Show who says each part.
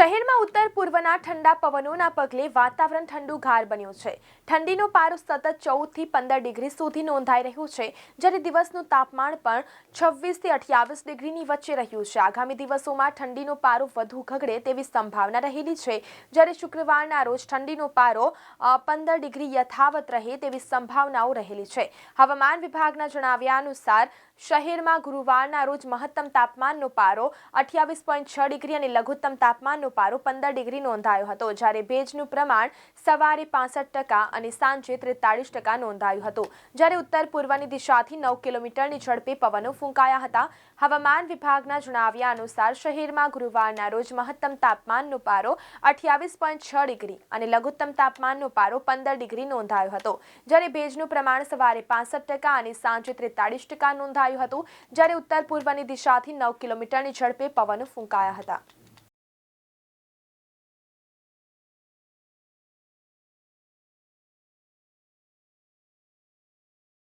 Speaker 1: શહેરમાં ઉત્તર પૂર્વના ઠંડા પવનોના પગલે વાતાવરણ ઠંડુ ગાર બન્યું છે. ઠંડીનો પારો સતત ચૌદથી પંદર ડિગ્રી સુધી નોંધાઈ રહ્યું છે, જ્યારે દિવસનું તાપમાન પણ છવ્વીસથી અઠ્યાવીસ ડિગ્રીની વચ્ચે રહ્યું છે. આગામી દિવસોમાં ઠંડીનો પારો વધુ ઘગડે તેવી સંભાવના રહેલી છે. જ્યારે શુક્રવારના રોજ ઠંડીનો પારો પંદર ડિગ્રી યથાવત રહે તેવી સંભાવનાઓ રહેલી છે. હવામાન વિભાગના જણાવ્યા અનુસાર, શહેરમાં ગુરુવારના રોજ મહત્તમ તાપમાનનો પારો અઠ્યાવીસ પોઈન્ટ છ ડિગ્રી અને લઘુત્તમ પારો પંદર ડિગ્રી નોંધાયો હતો, જ્યારે ભેજનું પ્રમાણ સવારે પાસઠ ટકા અને સાંજે ત્રેતાળીસ ટકા નોંધાયું હતું. જ્યારે ઉત્તર પૂર્વની દિશાથી નવ કિલોમીટરની ઝડપે પવનો ફૂંકાયા હતા. હવામાન વિભાગના જણાવ્યા અનુસાર શહેરમાં ગુરુવારના રોજ મહત્તમ તાપમાનનો પારો અઠ્યાવીસ પોઈન્ટ છ ડિગ્રી અને લઘુત્તમ તાપમાનનો પારો પંદર ડિગ્રી નોંધાયો હતો. જ્યારે ભેજનું પ્રમાણ સવારે પાસઠ ટકા અને સાંજે ત્રેતાળીસ ટકા નોંધાયું હતું. જ્યારે ઉત્તર પૂર્વની દિશાથી નવ કિલોમીટરની ઝડપે પવનો ફૂંકાયા હતા.